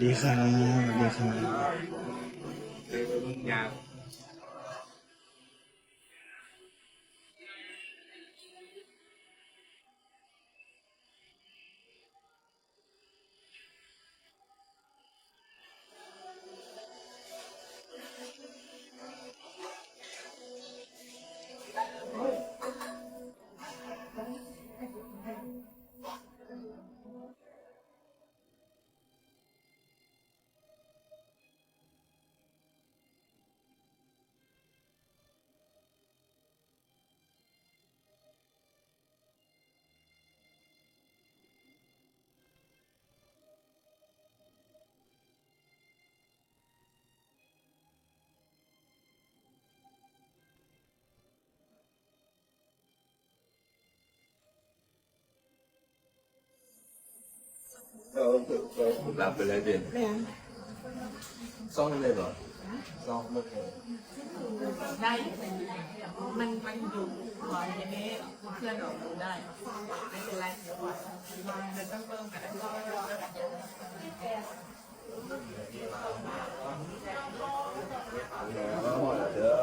ดีครับดีครับ อยากหลับไปเลยเป็นซ่องเลยเหรอซ่องไม่เคยได้ มันมันอยู่ก่อนทีนี้เพื่อนออกดูได้ ไม่เป็นไรเดี๋ยวก่อนมันต้องเพิ่มกัน เด้อ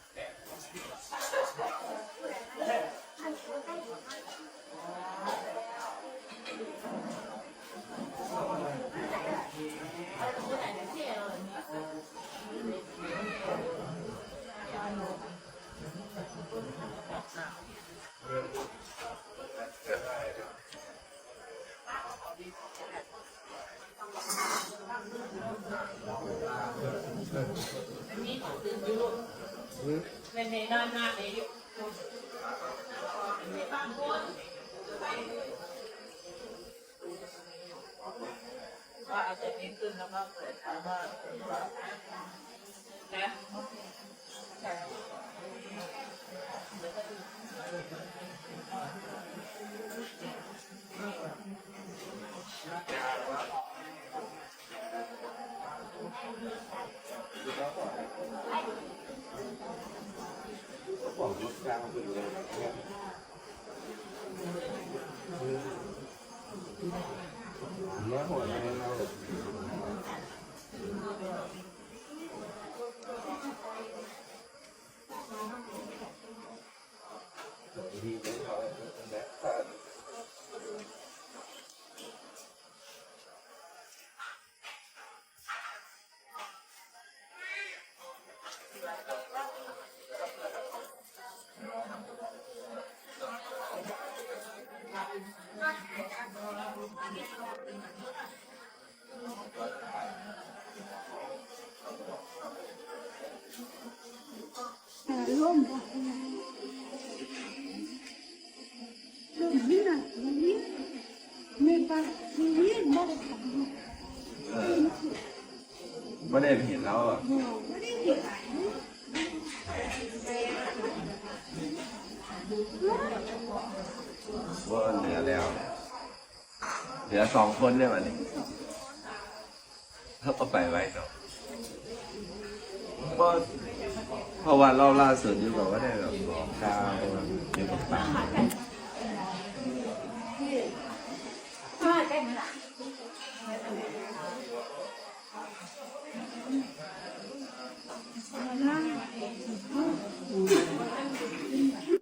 อในในด้านหน้าเลยอยู่ในบ้านคนก็เอาแต่นี้ขึ้นแล้วก็เปิดถามว่านะ กลางมันอยู่แเนี่ยหัวเนี่ยเราดี ไม่ได้เห็นแล้วอะว่าเหลือแล้ว เหลือสองคนได้ไหมนี่เขาก็ไปไว้เนาะก็เพราะว่าเราล่าสุดอยู่กับว่าได้แบบบอกกล่าวอยู่กับป่า ไหมล่ะนั่ง